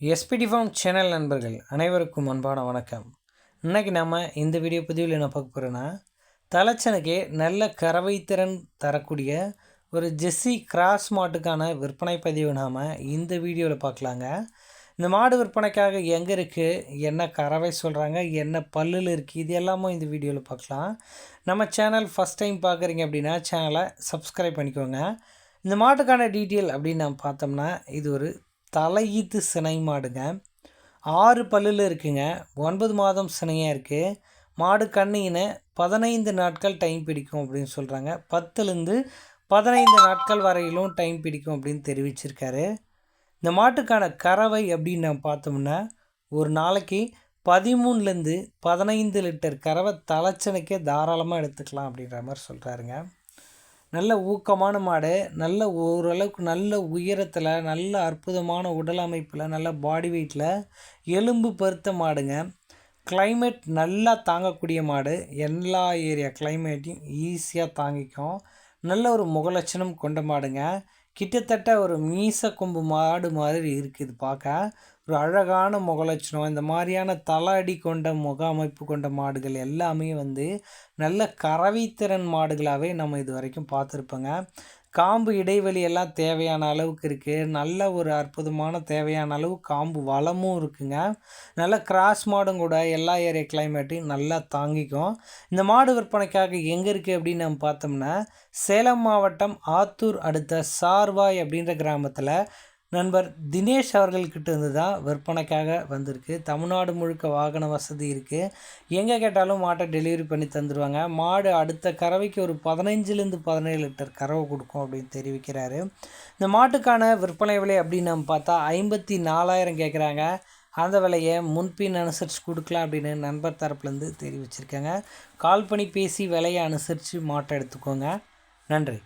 SPD form channel நண்பர்கள் அனைவருக்கும் அன்பான வணக்கம். இன்றைக்கி நம்ம இந்த வீடியோ பதிவில் என்ன பார்க்க போகிறோன்னா தலைச்சனுக்கே நல்ல கறவை திறன் தரக்கூடிய ஒரு ஜெஸ்ஸி கிராஸ் மாட்டுக்கான விற்பனை பதிவு நாம் இந்த வீடியோவில் பார்க்கலாங்க. இந்த மாடு விற்பனைக்காக எங்கே இருக்குது என்ன கறவை சொல்கிறாங்க என்ன பல்லில் இருக்குது இது எல்லாமும் இந்த வீடியோவில் பார்க்கலாம். நம்ம சேனல் ஃபஸ்ட் டைம் பார்க்குறீங்க அப்படின்னா சேனலை சப்ஸ்கிரைப் பண்ணிக்கோங்க. இந்த மாட்டுக்கான டீட்டெயில் அப்படின்னு நம்ம பார்த்தோம்னா இது ஒரு தலையீத்து சினை மாடுங்க. ஆறு பல்லில் இருக்குங்க. ஒன்பது மாதம் சினையாக இருக்குது மாடு கண்ணின்னு பதினைந்து நாட்கள் டைம் பிடிக்கும் அப்படின்னு சொல்கிறாங்க பத்துலேருந்து பதினைந்து நாட்கள் வரையிலும் டைம் பிடிக்கும் அப்படின்னு தெரிவிச்சிருக்காரு. இந்த மாட்டுக்கான கறவை அப்படின்னு நம்ம பார்த்தோம்னா ஒரு நாளைக்கு பதிமூணுலேருந்து பதினைந்து லிட்டர் கறவை தலைச்சனுக்கே தாராளமாக எடுத்துக்கலாம் அப்படின்ற மாதிரி சொல்கிறாருங்க நல்ல ஊக்கமான மாடு நல்ல ஓரளவுக்கு நல்ல உயரத்தில் நல்ல அற்புதமான உடல் அமைப்பில் நல்ல பாடி வெயிட்டில் எலும்பு பருத்த மாடுங்க. கிளைமேட் நல்லா தாங்கக்கூடிய மாடு. எல்லா ஏரியா கிளைமேட்டையும் ஈஸியாக தாங்கிக்கும். நல்ல ஒரு முகலட்சணம் கொண்ட மாடுங்க. கிட்டத்தட்ட ஒரு மீச கொம்பு மாடு மாதிரி இருக்குது. பார்க்க ஒரு அழகான முகலட்சணம். இந்த மாதிரியான தலை அடி கொண்ட முக அமைப்பு கொண்ட மாடுகள் எல்லாமே வந்து நல்ல கறவைத்திறன் மாடுகளாகவே நம்ம இது வரைக்கும் பார்த்துருப்போங்க. காம்பு இடைவெளி எல்லாம் தேவையான அளவுக்கு இருக்குது நல்ல ஒரு அற்புதமான தேவையான அளவு காம்பு வளமும் இருக்குங்க. நல்ல கிராஸ் மாடும் கூட எல்லா ஏரியா கிளைமேட்டையும் நல்லா தாங்கிக்கும். இந்த மாடு விற்பனைக்காக எங்கே இருக்குது அப்படின்னு நம்ம பார்த்தோம்னா சேலம் மாவட்டம் ஆத்தூர் அடுத்த சார்வாய் அப்படின்ற கிராமத்தில் நண்பர் தினேஷ் அவர்கள்கிட்ட இருந்து தான் விற்பனைக்காக வந்திருக்கு. தமிழ்நாடு முழுக்க வாகன வசதி இருக்குது எங்கே கேட்டாலும் மாட்டை டெலிவரி பண்ணி தந்துடுவாங்க மாடு அடுத்த கறவைக்கு ஒரு பதினஞ்சுலேருந்து பதினேழு லிட்டர் கறவை கொடுக்கும் அப்படின்னு தெரிவிக்கிறாரு. இந்த மாட்டுக்கான விற்பனை விலை அப்படின்னு நம்ம பார்த்தா ஐம்பத்தி நாலாயிரம் கேட்குறாங்க. அந்த விலையை முன்பின் அனுசரித்து கொடுக்கலாம் அப்படின்னு நண்பர் தரப்புலேருந்து தெரிவிச்சிருக்காங்க. கால் பண்ணி பேசி விலையை அனுசரித்து மாட்டை எடுத்துக்கோங்க. நன்றி.